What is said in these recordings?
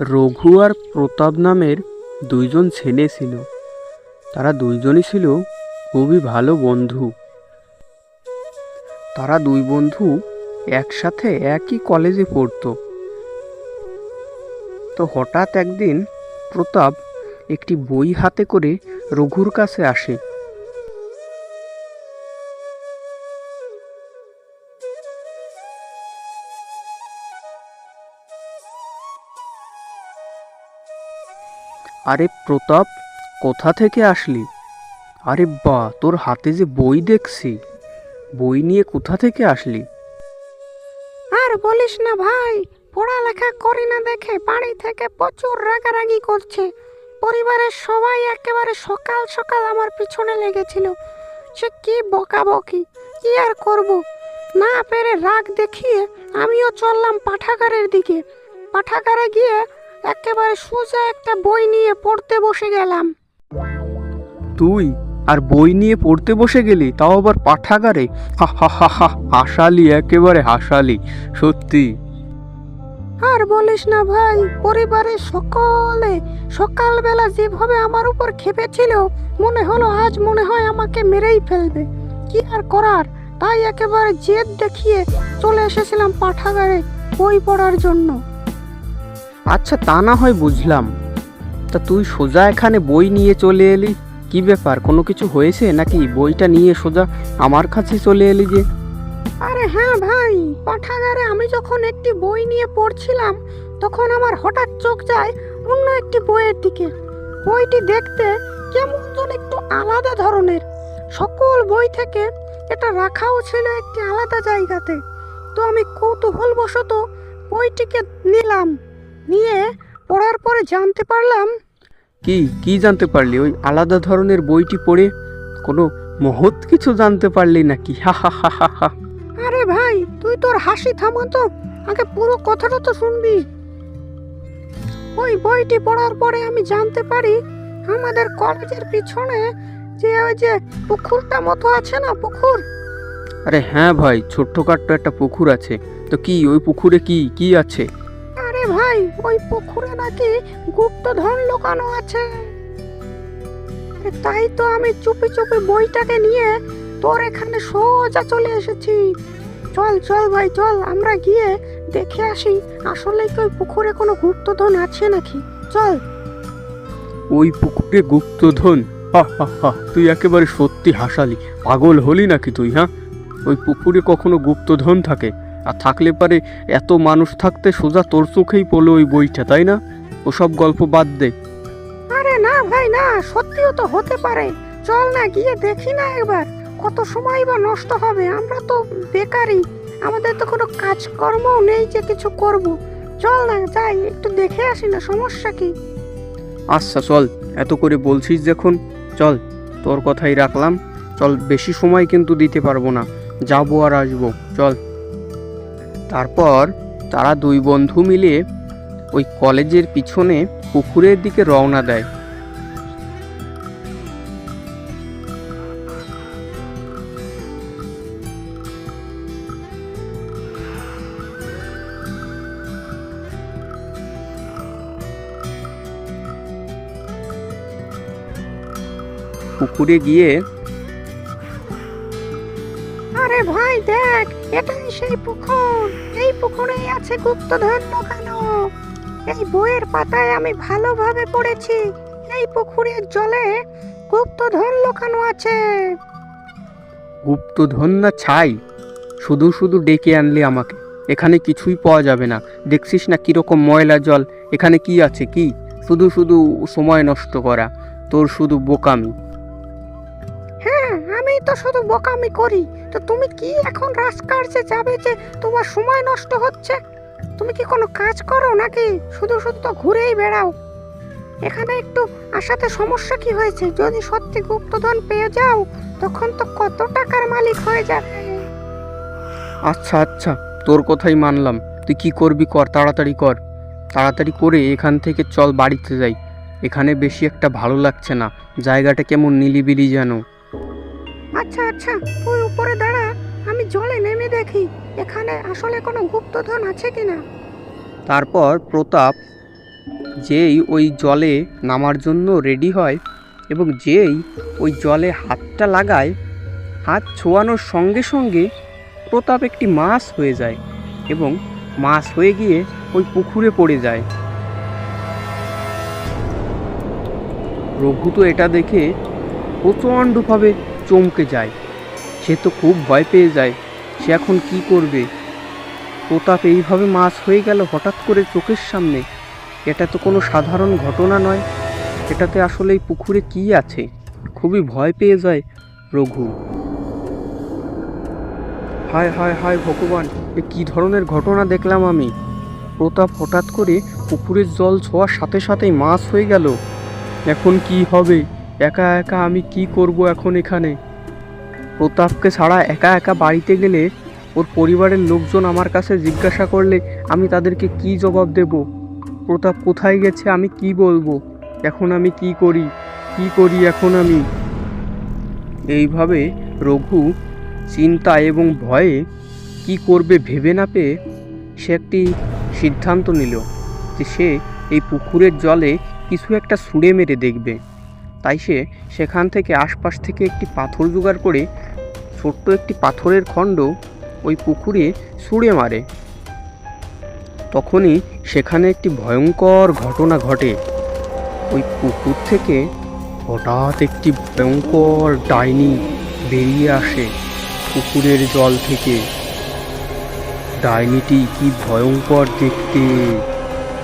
রঘু আর প্রতাপ নামের দুইজন ছেলে ছিল। তারা দুইজনই ছিল খুবই ভালো বন্ধু। তারা দুই বন্ধু একসাথে একই কলেজে পড়তো। তো হঠাৎ একদিন প্রতাপ একটি বই হাতে করে রঘুর কাছে আসে। আরে প্রতাপ, কোথা থেকে আসলি? আরে বা, তোর হাতে যে বই দেখছি। বই নিয়ে কোথা থেকে আসলি? আর বলিস না ভাই, পড়ালেখা করি না দেখে বাড়ি থেকে প্রচুর রাগারাগি করছে। পরিবারের সবাই একেবারে সকাল সকাল আমার পিছনে লেগেছিল। সে কি বকাবকি, কি আর করব? না পেরে রাগ দেখিয়ে আমিও চললাম পাঠাগারের দিকে। পাঠাগারে গিয়ে একেবারে সোজা একটা বই নিয়ে পড়তে বসে গেলাম। তুই আর বই নিয়ে পড়তে বসে গেলি তাও আবার পাঠাগারে? হা হা হা হাসালি একেবারে হাসালি সত্যি। আর বলিস না ভাই পরিবারের সকলে সকালবেলা যেভাবে আমার উপর খেপেছিল মনে হলো আজ মনে হয় আমাকে মেরেই ফেলবে। কি আর করার? তাই একেবারে জেদ দেখিয়ে চলে এসেছিলাম পাঠাগারে বই পড়ার জন্য। আচ্ছা তা না হয় বুঝলাম। তা তুই সোজা এখানে বই নিয়ে চলে এলি? কি ব্যাপার, কোনো কিছু হয়েছে নাকি? বইটা নিয়ে সোজা আমার কাছে চলে এলি যে? আরে হ্যাঁ ভাই, পাঠাগারে আমি যখন একটি বই নিয়ে পড়ছিলাম, তখন আমার হঠাৎ চোখ যায় অন্য একটি বইয়ের দিকে। বইটি দেখতে কেমন যেন একটু আলাদা ধরনের। সকল বই থেকে এটা রাখাও ছিল একটি আলাদা জায়গাতে। তো আমি কৌতূহলবশত বইটিকে নিলাম। নিয়ে পড়ার পরে জানতে পারলাম। কি কি জানতে পারলি? ওই আলাদা ধরনের বইটি পড়ে কোনো মহৎ কিছু জানতে পারলি নাকি? হা হা হা হা হা। আরে ভাই তুই তোর হাসি থামা তো। আগে পুরো কথাটা তো শুনবি। ওই বইটি পড়ার পরে আমি জানতে পারি আমাদের কলেজের পিছনে যে ওই যে পুকুরটা মতো আছে না পুকুর? আরে হ্যাঁ ভাই ছোট্টখাট্ট একটা পুকুর আছে। তো কি ওই পুকুরে কি কি আছে? ভাই, ওই পুকুরে নাকি গুপ্তধন লুকানো আছে। তাই তো আমি চুপি চুপি বইটাকে নিয়ে তোর এখানে সোজা চলে এসেছি। চল চল ভাই, চল, আমরা গিয়ে দেখে আসি, আসলে কি ওই পুকুরে কোনো গুপ্তধন আছে নাকি? চল। ওই পুকুরে গুপ্তধন? হা, তুই একেবারে সত্যি হাসালি, পাগল হলি নাকি তুই হ্যাঁ? ওই পুকুরে কখনো গুপ্তধন থাকে? আর থাকলে পারে এত মানুষ থাকতে সোজা তোর চোখেই পড়ল ওই বইটা তাই না? ওসব গল্প বাদ দে। আরে না ভাই না সত্যিও তো হতে পারে। চল না গিয়ে দেখি না একবার। কত সময় বা নষ্ট হবে আমরা তো বেকারই। আমাদের তো কোনো কাজকর্মও নেই যে কিছু করব। চল না যাই একটু দেখে আসি না সমস্যা কি? আচ্ছা চল। এত করে বলছিস যখন চল তোর কথাই রাখলাম। চল বেশি সময় কিন্তু দিতে পারব না। যাব আর আসব। চল। তারপর তারা দুই বন্ধু মিলে ওই কলেজের পিছনে পুকুরের দিকে রওনা দেয়। পুকুরে গিয়ে আরে ভাই, দেখ এটাই সেই পুকুর। এই পুকুরেই আছে গুপ্তধন লুকানো এই বইয়ের পাতায় আমি ভালোভাবে পড়েছি। এই পুকুরের জলে গুপ্তধন লুকানো আছে? গুপ্তধন না ছাই? শুধু শুধু ডেকে আনলি আমাকে। এখানে কিছুই পাওয়া যাবে না। দেখছিস না কীরকম ময়লা জল? এখানে কি আছে কি? শুধু শুধু সময় নষ্ট করা। তোর শুধু বোকামি। আমি তো শুধু বোকামি করি। তো তুমি কি এখন রাজকার্যে যাবে যে তোমার সময় নষ্ট হচ্ছে? তুমি কি কোনো কাজ করো নাকি? শুধু শুধু তো ঘুরেই বেড়াও। এখানে একটু আসাতে সমস্যা কি হয়েছে? যদি সত্যি গুপ্তধন পেয়ে যাও, তখন তো কত টাকার মালিক হয়ে যাবে। আচ্ছা আচ্ছা তোর কথাই মানলাম। তুই কি করবি কর, তাড়াতাড়ি কর। তাড়াতাড়ি করে এখান থেকে চল বাড়িতে যাই। এখানে বেশি একটা ভালো লাগছে না। জায়গাটা কেমন নিলিবিলি যেন। আচ্ছা আচ্ছা তুই উপরে দাঁড়া, আমি জলে নেমে দেখি, এখানে আসলে কোনো গুপ্তধন আছে কিনা? তারপর প্রতাপ যেই ওই জলে নামার জন্য রেডি হয় এবং যেই ওই জলে হাতটা লাগায়, হাত ছোঁয়ানোর সঙ্গে সঙ্গে প্রতাপ একটি মাছ হয়ে যায় এবং মাছ হয়ে গিয়ে ওই পুকুরে পড়ে যায়। রঘু তো এটা দেখে প্রচণ্ডভাবে চমকে যায়। সে তো খুব ভয় পেয়ে যায়, সে এখন কি করবে? প্রতাপ এইভাবে মাছ হয়ে গেল হঠাৎ করে চোখের সামনে। এটা তো কোনো সাধারণ ঘটনা নয়। এটাতে আসলে এই পুকুরে কি আছে? খুবই ভয় পেয়ে যায় রঘু। হায় হায় হায় ভগবান, এ কী ধরনের ঘটনা দেখলাম আমি? প্রতাপ হঠাৎ করে পুকুরের জল ছোঁয়ার সাথে সাথেই মাছ হয়ে গেল। এখন কি হবে? একা একা আমি কি করব এখন এখানে? প্রতাপকে ছাড়া একা একা বাড়িতে গেলে ওর পরিবারের লোকজন আমার কাছে জিজ্ঞাসা করলে আমি তাদেরকে কি জবাব দেব? প্রতাপ কোথায় গেছে আমি কি বলব? এখন আমি কি করি? কি করি এখন আমি? এইভাবে রঘু চিন্তা এবং ভয়ে কি করবে ভেবে না পেয়ে সে একটি সিদ্ধান্ত নিল যে সে এই পুকুরের জলে কিছু একটা ছুঁড়ে মেরে দেখবে। তাই সে সেখান থেকে আশপাশ থেকে একটি পাথর জোগাড় করে ছোট্ট একটি পাথরের খণ্ড ওই পুকুরে ছুঁড়ে মারে। তখনই সেখানে একটি ভয়ঙ্কর ঘটনা ঘটে। ওই পুকুর থেকে হঠাৎ একটি ভয়ঙ্কর ডাইনি বেরিয়ে আসে পুকুরের জল থেকে। ডাইনিটি কি ভয়ঙ্কর দেখতে।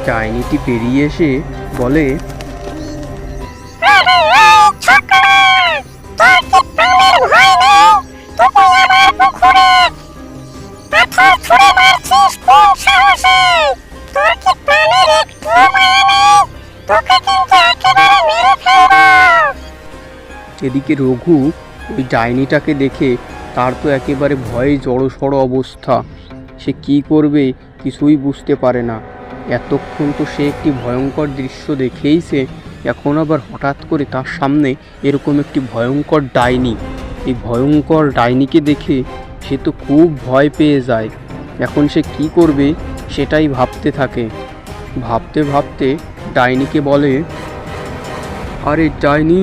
ডাইনিটি বেরিয়ে এসে বলে এদিকে রঘু ওই ডাইনিটাকে দেখে তার তো একেবারে ভয়ে জড়সড় অবস্থা। সে কি করবে কিছুই বুঝতে পারে না। এতক্ষণ তো সে একটি ভয়ঙ্কর দৃশ্য দেখেইছে এখন আবার হঠাৎ করে তার সামনে এরকম একটি ভয়ঙ্কর ডাইনি। এই ভয়ঙ্কর ডাইনিকে দেখে সে তো খুব ভয় পেয়ে যায়। এখন সে কি করবে সেটাই ভাবতে থাকে। ভাবতে ভাবতে ডাইনিকে বলে, আরে ডাইনি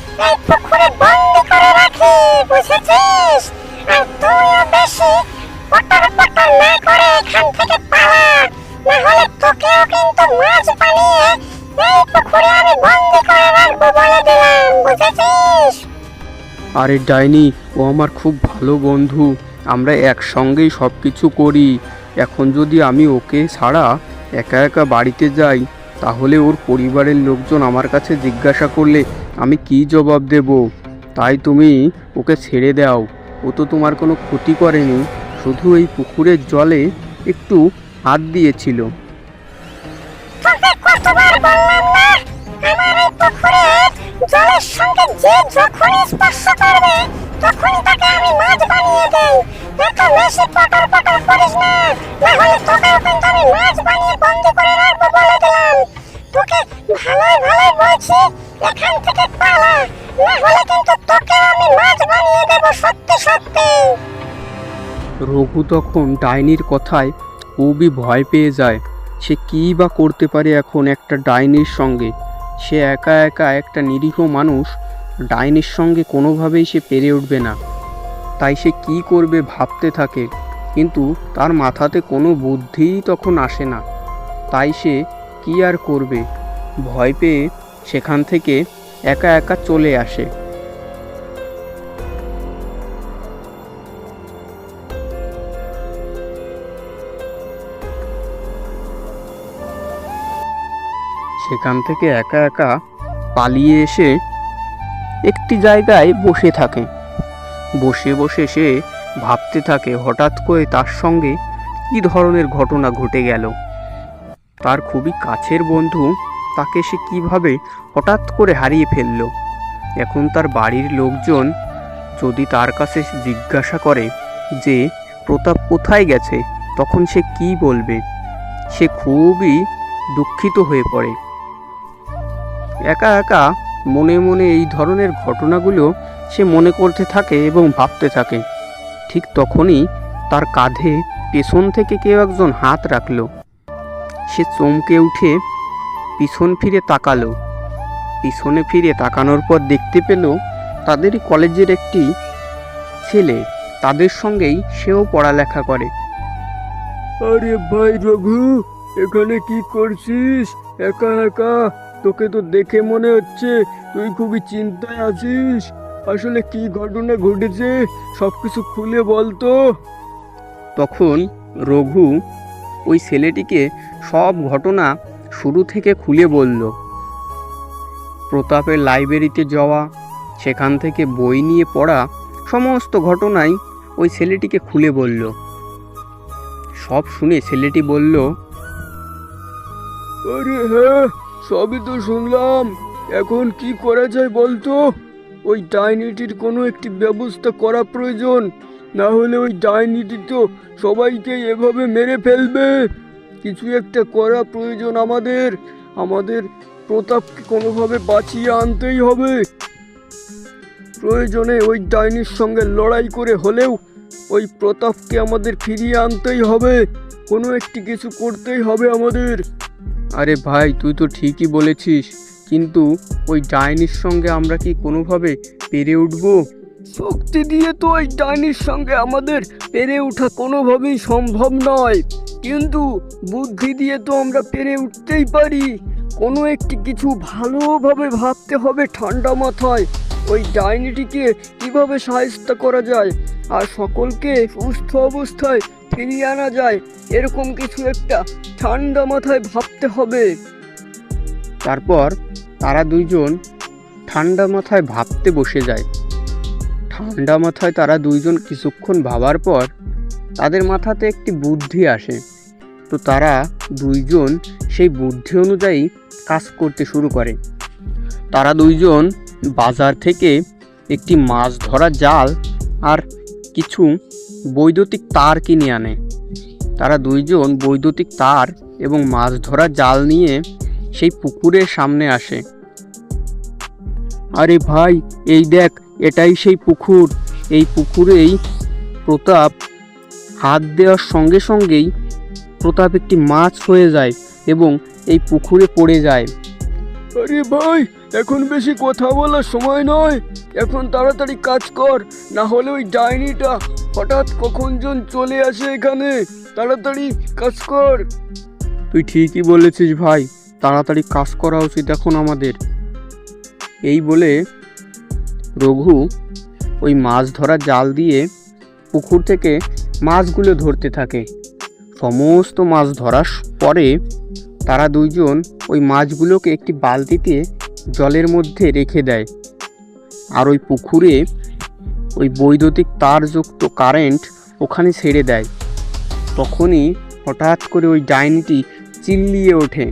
পুকুরে বন্দি করে রাখি, বুঝেছিস? আর তুইও বেশি না করে এখান থেকে পালা। না হলে তোকেও কিন্তু মাছ বানিয়ে এই পুকুরে আমি বন্দি করে রাখব বলে দিলাম, বুঝেছিস? আরে ডাইনি, ও আমার খুব ভালো বন্ধু। আমরা একসঙ্গেই সব কিছু করি। এখন যদি আমি ওকে ছাড়া একা একা বাড়িতে যাই, তাহলে ওর পরিবারের লোকজন আমার কাছে জিজ্ঞাসা করলে আমি কি জবাব দেব? তাই তুমি ওকে ছেড়ে দাও। ও তো তোমার কোনো ক্ষতি করেনি। শুধু এই পুকুরের জলে একটু হাত দিয়েছিল। তোকে না? তাকে না। হলে কিন্তু আমি মাছ বানিয়ে বন্দি করে রাখব বলে দিলাম। তোকে বলছি, এখান থেকে পালা। না হলে কিন্তু তোকে আমি মাছ বানিয়ে দেবো সত্যি সত্যি। রঘু তখন ডাইনির কথায় খুবই ভয় পেয়ে যায়, সে কী বা করতে পারে এখন একটা ডাইনির সঙ্গে? সে একা একা একটা নিরীহ মানুষ, ডাইনির সঙ্গে কোনোভাবেই সে পেরে উঠবে না। তাই সে কি করবে ভাবতে থাকে, কিন্তু তার মাথাতে কোনো বুদ্ধিই তখন আসে না। তাই সে কি আর করবে? ভয় পেয়ে সেখান থেকে একা একা চলে আসে। সেখান থেকে একা একা পালিয়ে এসে একটি জায়গায় বসে থাকে। বসে বসে সে ভাবতে থাকে হঠাৎ করে তার সঙ্গে কী ধরনের ঘটনা ঘটে গেল। তার খুবই কাছের বন্ধু, তাকে সে কীভাবে হঠাৎ করে হারিয়ে ফেলল? এখন তার বাড়ির লোকজন যদি তার কাছে জিজ্ঞাসা করে যে, প্রতাপ কোথায় গেছে? তখন সে কি বলবে? সে খুবই দুঃখিত হয়ে পড়ে। একা একা মনে মনে এই ধরনের ঘটনাগুলো সে মনে করতে থাকে এবং ভাবতে থাকে। ঠিক তখনই তার কাঁধে পেছন থেকে কেউ একজন হাত রাখল। সে চমকে উঠে পিছন ফিরে তাকালো। পিছনে ফিরে তাকানোর পর দেখতে পেল তাদেরই কলেজের একটি ছেলে তাদের সঙ্গেই সেও পড়ালেখা করে। আরে ভাই রঘু এখানে কি করছিস? একা একা? তোকে তো দেখে মনে হচ্ছে তুই খুবই চিন্তায় আছিস। আসলে কি ঘটনা ঘটেছে? সবকিছু খুলে বলতো তখন রঘু ওই ছেলেটিকে সব ঘটনা শুরু থেকে খুলে বলল, প্রতাপের লাইব্রেরিতে যাওয়া, সেখান থেকে বই নিয়ে পড়া, সমস্ত ঘটনাই ওই ছেলেটিকে খুলে বলল। সব শুনে ছেলেটি বলল, আরে হ্যাঁ সবই তো শুনলাম। এখন কি করা যায় বলতো? ওই ডাইনিটির কোনো একটি ব্যবস্থা করা প্রয়োজন। না হলে ওই ডাইনিটি তো সবাইকে এভাবে মেরে ফেলবে। কিছু একটা করা প্রয়োজন আমাদের। আমাদের প্রতাপকে কোনোভাবে বাঁচিয়ে আনতেই হবে। প্রয়োজনে ওই ডাইনির সঙ্গে লড়াই করে হলেও ওই প্রতাপকে আমাদের ফিরিয়ে আনতেই হবে। কোনো একটি কিছু করতেই হবে আমাদের। আরে ভাই, তুই তো ঠিকই বলেছিস। কিন্তু ওই ডাইনির সঙ্গে আমরা কি কোনোভাবে পেরে উঠবো? শক্তি দিয়ে তো ওই ডাইনির সঙ্গে আমাদের পেরে ওঠা কোনোভাবেই সম্ভব নয়। কিন্তু বুদ্ধি দিয়ে তো আমরা পেরে উঠতেই পারি। কোনো একটি কিছু ভালোভাবে ভাবতে হবে ঠান্ডা মাথায়। ওই ডাইনিটিকে কীভাবে সাহায্য করা যায়? আর সকলকে সুস্থ অবস্থায় ফিরিয়ে আনা যায়, এরকম কিছু একটা ঠান্ডা মাথায় ভাবতে হবে। তারপর তারা দুইজন ঠান্ডা মাথায় ভাবতে বসে যায়। ঠান্ডা মাথায় তারা দুইজন কিছুক্ষণ ভাবার পর তাদের মাথাতে একটি বুদ্ধি আসে। তো তারা দুইজন সেই বুদ্ধি অনুযায়ী কাজ করতে শুরু করে। তারা দুইজন বাজার থেকে একটি মাছ ধরা জাল আর কিছু বৈদ্যুতিক তার কিনে আনে। তারা দুইজন বৈদ্যুতিক তার এবং মাছ ধরা জাল নিয়ে সেই পুকুরের সামনে আসে। আরে ভাই, এই দেখ এটাই সেই পুকুর। এই পুকুরেই প্রতাপ হাত দেওয়ার সঙ্গে সঙ্গেই প্রতাপ একটি মাছ হয়ে যায় এবং এই পুকুরে পড়ে যায়। আরে ভাই এখন বেশি কথা বলার সময় নয়। এখন তাড়াতাড়ি কাজ কর না হলে ওই ডাইনিটা হঠাৎ কখন জন চলে আসে এখানে। তাড়াতাড়ি কাজ কর। তুই ঠিকই বলেছিস ভাই তাড়াতাড়ি কাজ করা উচিত এখন আমাদের। এই বলে রঘু ওই মাছ ধরা জাল দিয়ে পুকুর থেকে মাছগুলো ধরতে থাকে। সমস্ত মাছ ধরার পরে তারা দুইজন ওই মাছগুলোকে একটি বালতিতে জলের মধ্যে রেখে দেয়। আর ওই পুকুরে ওই বৈদ্যুতিক তারযুক্ত কারেন্ট ওখানে ছেড়ে দেয়। তখনই হঠাৎ করে ওই ডাইনিটি চিল্লিয়ে ওঠে।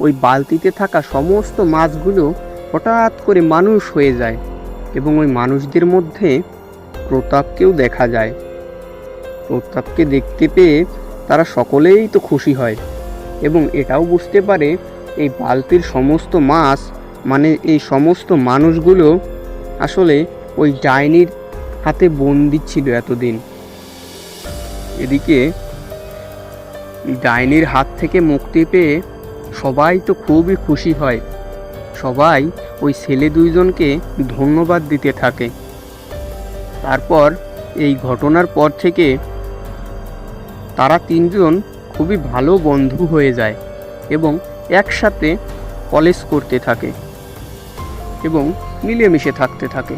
ওই বালতিতে থাকা সমস্ত মাছগুলো হঠাৎ করে মানুষ হয়ে যায় এবং ওই মানুষদের মধ্যে প্রতাপকেও দেখা যায়। প্রতাপকে দেখতে পেয়ে তারা সকলেই তো খুশি হয় এবং এটাও বুঝতে পারে এই বালতির সমস্ত মাছ মানে এই সমস্ত মানুষগুলো আসলে ওই ডাইনির হাতে বন্দি ছিল এতদিন। এদিকে ডাইনির হাত থেকে মুক্তি পেয়ে সবাই তো খুবই খুশি হয়। সবাই ওই ছেলে দুইজনকে ধন্যবাদ দিতে থাকে। তারপর এই ঘটনার পর থেকে তারা তিনজন খুবই ভালো বন্ধু হয়ে যায় এবং একসাথে কলেজ করতে থাকে এবং মিলেমিশে থাকতে থাকে।